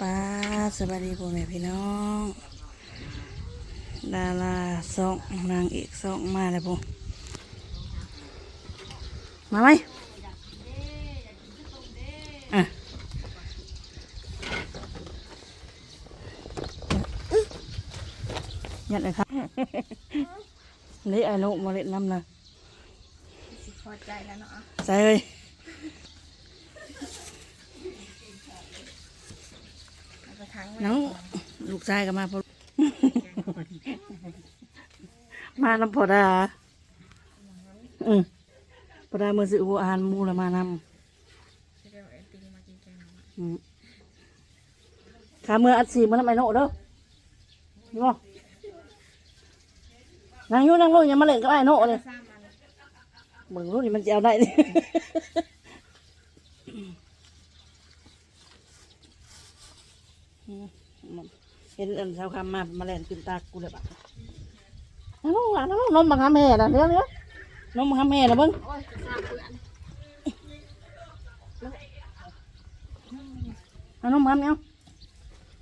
ป้าสวัสดีพ่อแม่พี่น้อง ดาราสองนางเอกสองมาเลยพ่มาไหมอะยัดเลยครับนี่ไอ้นุมาเล่นน้ำนะสิพอใจแล้วเนาะใส่เลย เอาไปทั้ง น้องลูกชายก็มาพอมาน้ำพอดาอืมพอดาเมื่อสิหัวอาหารหมูละมานจะได้เอาไอติมมากินแกงหน่อไม้ำอืมขาเมื่ออัดสีมันทำไมโนเด้อนี่บ่นางอยูนางลงอย่ามาเล่นกับไอ้โนเลยสร้างมันเบิ่งรู้นี่มันจะเอาได้ดิอืม เห็นอันเช้าคำมามาเล่นขึ้นตากูเลยบัดนางลงหลานนางลงนมบังคับแม่นะเดี๋ยวเดี๋ยวนมบังคับแม่นะเบิ้งโอ้ยสร้างเพื่อนเอานมบังคับเนี่ย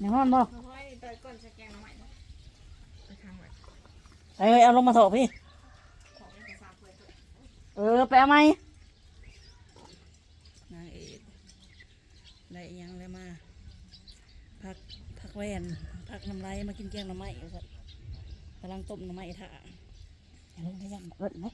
อย่างนั้นบ่เพราะว่าโดยก้นจะแกงหน่อไม้เนาะไปทางไว้ไอ้เอ้ยเอาลงมาโถพี่ของจะสร้างเพื่อนเถอะเออไปเอาไหมนางเอกได้อิหยังเลยมา พักพัก แวนพักน้ำลายมากินแกงหน้ำไม้เอาสัตว์กำลังต้มหน้ำไม้ถ่าอย่าลงได้ยังเอิดไหม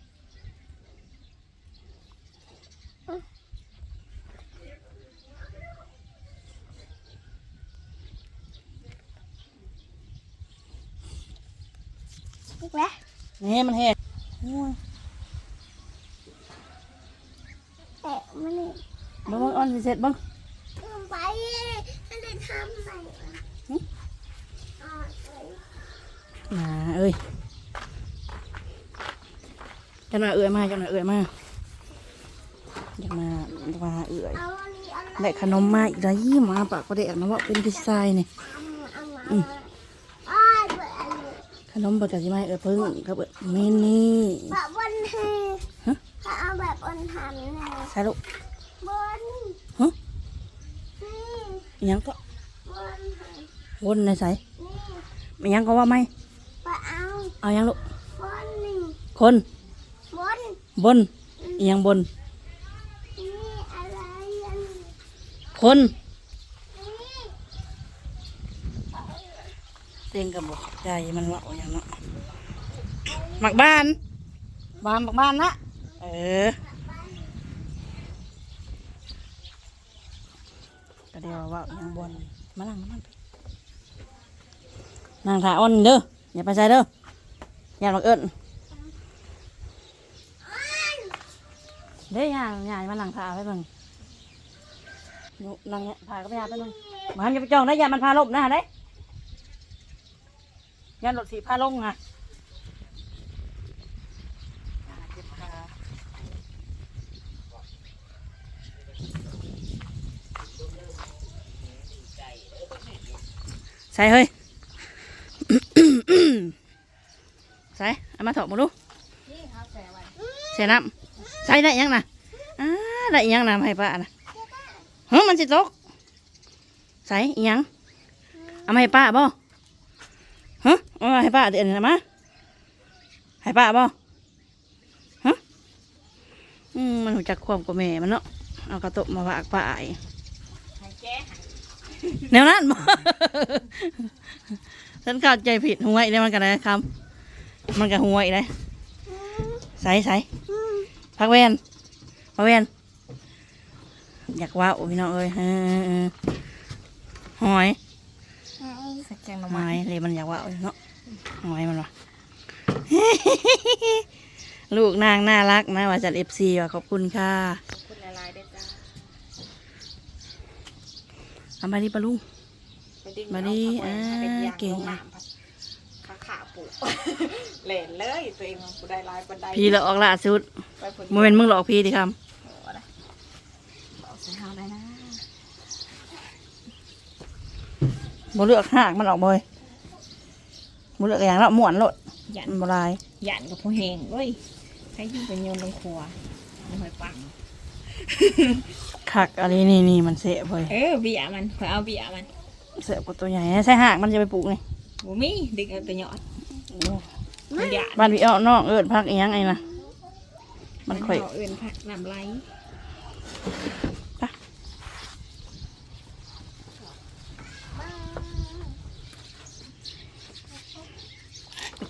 ลูกแล้วนี่มันแห้งโอ้ยแต่มันนี่เบังเบังเอ่อนสิเสร็จเบัง ไปให้ได้ทำใหม่ น่าเอ้ยจังหน่อยเอื่อยมาจังหน่อยเอื่อยมาจังมาว่าเอื่อยเอาอันนี้อันได้ขนมมาอีกแล้วยี่มาปากประเดกนะว่าเป็นพิซซ่าเนี่ยอันอันอ้ายเปิดอันนี้ขนมปกติไม่เออพึ่งครับเอิ้นมินี่แบบบนเฮฮะถ้าเอาแบบบนทำนะใช่ลูกบนฮะนี่อิหยังก็บนเฮวนในใส่นี่อิหยังก็ว่าไม่ไปเอา เอาอิหยังลูกบนนี่คนบนบนอิหยังบนนี่อะไรอันนี้คนนี่เต็งกับบอกใจมันว่าเอาอย่างเนาะหมักบ้านบ้านหมักบ้านนะเออก็เดี๋ยวว่าเอาอย่างบนมานั่งมานั่งนั่งถ่ายอ้อนเด้ออย่าไปใส่เด้ออ ย่าหมักเอิญเด้ยางย่างมานั่งถ่าไปบิ่งนูนั่งเนี่ยถ่าก็ไปยาไปเบิ่งมันจะไปจองได้ยามันพาลบนะเด้ยันรถสีพาลงอะใส่เฮ้ย ใส่เอามาถอดมาดูนี่เขาแสไว้ใส่น้ำใส่ได้ยังนะอ่าได้ยังนะให้ป้านะเฮ้ยมันสิตกใส่อีหยังเอามาให้ป้าบ่ฮะเอามาให้ป้าเดี๋ยวนี้นะมาให้ป้าบ่ฮะอืมมันหูจักความกับแม่มันเนาะเอากระตุกมาฝากป้าอีกให้แก้ให้แนวนั้นบ่ฉันเข้าใจผิดหวยได้มันกันนะครับ มันก็หวยได้ใส่ใส่พักเวนพักเวนอยากว่าโอ้ยน้องเอ้ยเออเออเออหอยสักแกงหน่อหไม้อยเลยมันอยากว่าโอ้ยเนาะหอยมันวะลูกนางน่ารักนะว่าจัดเอฟซีว่ะขอบคุณค่ะคุณละลายได้จ้าเอามาดิปะลุงไปดึงมาดิเอผักไว้อ่าให้ป็นยางเก่งลน้ำผัดขาขาปลูก เหล่นเลยตัวเองกูได้ลายบันไดพี่เราออกล่าสุดไปผลโมเมนต์มึงหลอกพี่ดิครับเอาใส่ห้าได้นะบ่เลือกหากมันออกบ่อยบ่เลือกอย่างละม่วนโลดหยันมันบ่ลายหยันกับผู้แหงเว้ยให้ยิ่งเป็นโยนลงครัวไม่ค่อยปัง คักอะไรนี่นี่มันเสะเว้ยเออเบียร์มันคอยเอาเบียร์มันเสือกว่าตัวใหญ่ใช่หากมันจะไปปลูกนี่ บ่มีดึงเอาแต่ยอด มันหยาดบ้านพี่อ้อนอกเอิดพักอีหยังไงนะมันค่อยเาเอื่นผักน้ำไหล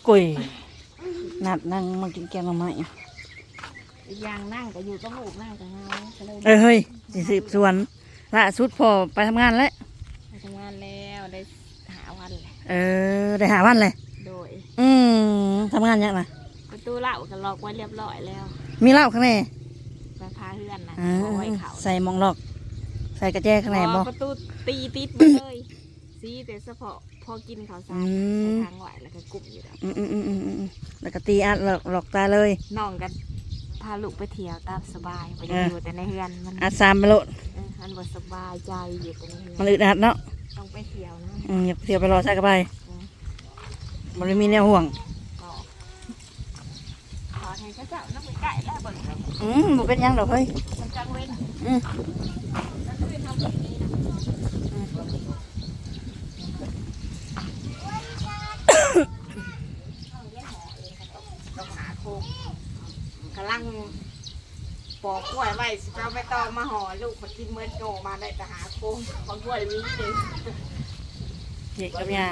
กุยนัดนั่งมากินแกงหน่อไม้อีกอย่างนั่งก็อยู่ต้องลูกนั่งกับเงาก็เลยเอ้ยเฮ้ยสิสืบสวนล่าสุดพอไปทำงานแล้วไปทำงานแล้วได้หาวันเลยเออ ได้หาวันเลยโดย อืมทำงานยังนะประตูเหล่าก็ล็อกไว้เรียบร้อยแล้วมีเหล้าข้างในไปพาเพื่อนนะอ่าเอาไว้เขาใส่หมองลอก ใส่กระแจข้างในบ่ ประตูตีติดหมดเลยซีแต่เฉพาะพอกินข้าวสาอืรมใส่ทางไหวแล้วก็กลุ่มอยู่แล้วอืมอืมอืมอืมอืมแล้วก็ตีอัดหลอกหลอกตาเลย น้องกันพาลูกไปเที่ยวตามสบายไปเออออ ยู่แต่ในเฮือนมันอัดสามไปโลดเออมันบ่สบายใจอยู่แต่ในเฮือนมันอึดอัดเนาะต้องไปเที่ยวนะอืมอย่าเสียไปรอใส่กระไป มันมีแนวห่วงอืมบ่เป็นยังดอกเฮ้ยอืมกำลังปอกกล้วยไว้สิเราไปตองมาห่อลูกมากินเมื่อโตมาได้แต่หาโค้งขอกล้วยมีเด็กเด็กกับยา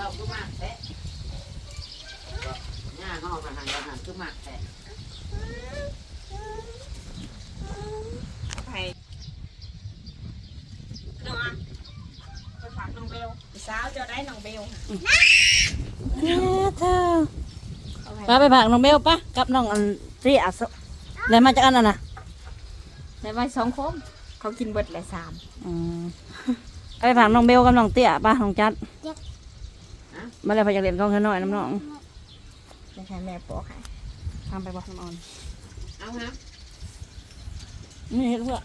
เข้าคือมากแท้หน้าห้องอาหารอาหารคือมากแท้ให้น้องอะไปฝากน้องเบลสาวเจะได้น้องเบลเธอเอาให้ป้าไปผักน้องเบลปะกับน้องอันที่อัศได้มาจากอันนั้นน่ะได้ไว้สองคมเขากินเบิดเลยสามอืมไปผักน้องเบลกับน้องเตี้ยป้าน้องจัด มาเลยพยากเรียนกองเงินหน่อยน้ำน้องไม่ใช่แม่ปอกให้ทำไปบอกน้ำอ่อนเอาฮะนี่เห็นเพื่อ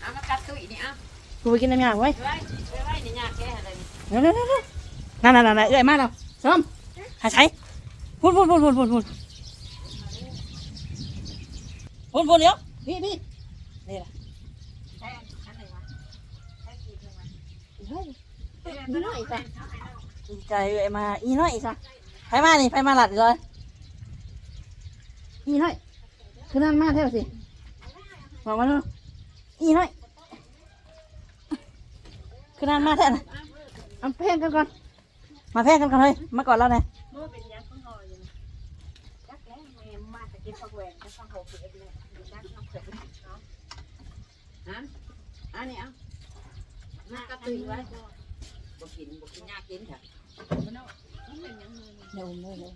เอามากัดตุ้ยนี่เอากูไปกินน้ำยาไว้ไว้ไว้ไว้ในยาแก้อะไรนี่เร็วเร็วเร็วเร็วนั่นนั่นนั่นนั่นเอ้ยมาแล้วส้มหาใช้พูดพูดพูดพูดพูดพูดพูดพูดเดี๋ยวพี่พี่นี่แหละใช่อันไหนวะใช่กี่เดือนวะเฮ้ยอีน้อยจ้ะ ใจไอ้มาอีน้อยอีซะไปมานี่ไปมาหลัดเลยอีน้อยขึ้นนั่นมาเท่าสิบอกมาดูอีน้อยขึ้นนั่นมาแท้นะเอาแพงกันก่อน มาแพงกันก่อนเลยมาก่อนแล้วเนี่ยอันนี้เอาหน้ากระตุ้ไว้บ่กินบ่กินยากินเถอะ เดี๋ยวเดี๋ยวเดี๋ยว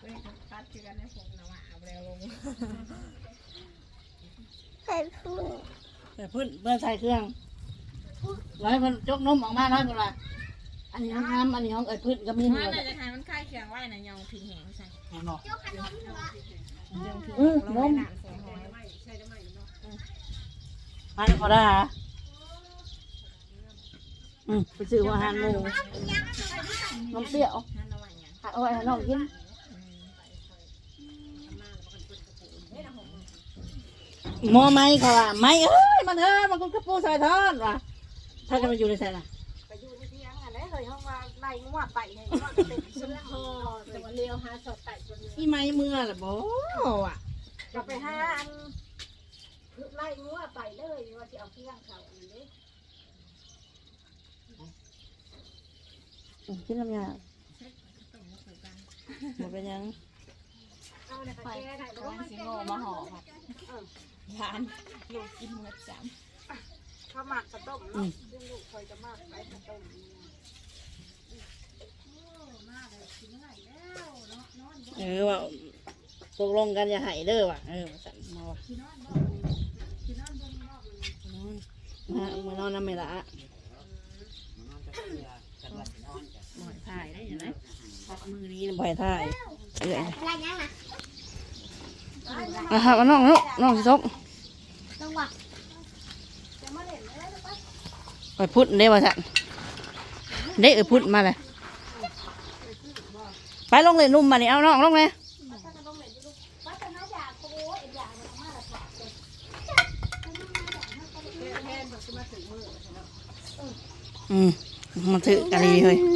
เว้ยตัดคือกันให้ผมนะว่าเอาแล้วลงแต่พื้นเมื่อใส่เครื่องร้อยคนจกนมออกมาร้อยคนละอันนี้ห้องน้ำอันนี้ห้องเอิดพื้นก็มีมัหัวนน่าจะทานมันคลายเคียงไว้นะยองพิงแหงใส่แน่นอนยองพิงอืมลงนมในน้ำใส่หอยอันนี้พอได้ฮะ อืมไปซื้อว่าอาหารหมูนมเปรี้ยวนั่นเอาไว้ยังเอาไว้ให้น้องกินหมอไม้เขาว่าไม้เอ้ยมันเถอะมันก็กระปูใส่ทอดว่ะถ้ากันมาอยู่ในใส่น่ะไปอยู่ในเตียงอะไรเลยห้องว่าไล่งัวไปให้งัวเป็นเชื้อคอแต่ว่าเลี้ยวหาสอดไต่จนอีไม้เมื่อล่ะบ่อะจะไปหาอันไล่งัวไปเลยว่าจะเอาเที่ยงเขาอันนี้ อืม กินน้ำยาบ่เป็นหยังเอาเนี่ยไปแก้ได้กำลังสิโง่มาห่อครับร้านลูกกินเมื่อจำข้าวหมักกระต้มเนาะซึ่งลูกคอยจะมากไปกระต้มเออว่าตกลงกันอย่าให้เด้อว่ะเออมาสั่นมาว่ะนอนมานอนน้ำไม่ละ มือนี้บ่อยทยเอื่นะฮะมาน้องน้องน้องสิซกไปพุทธได้ว่สันได้เออพุทธมาเลยไปลงเลยนุ่มมาเนี่ยเอาน้องลงเลยอืมมานถือกันเลย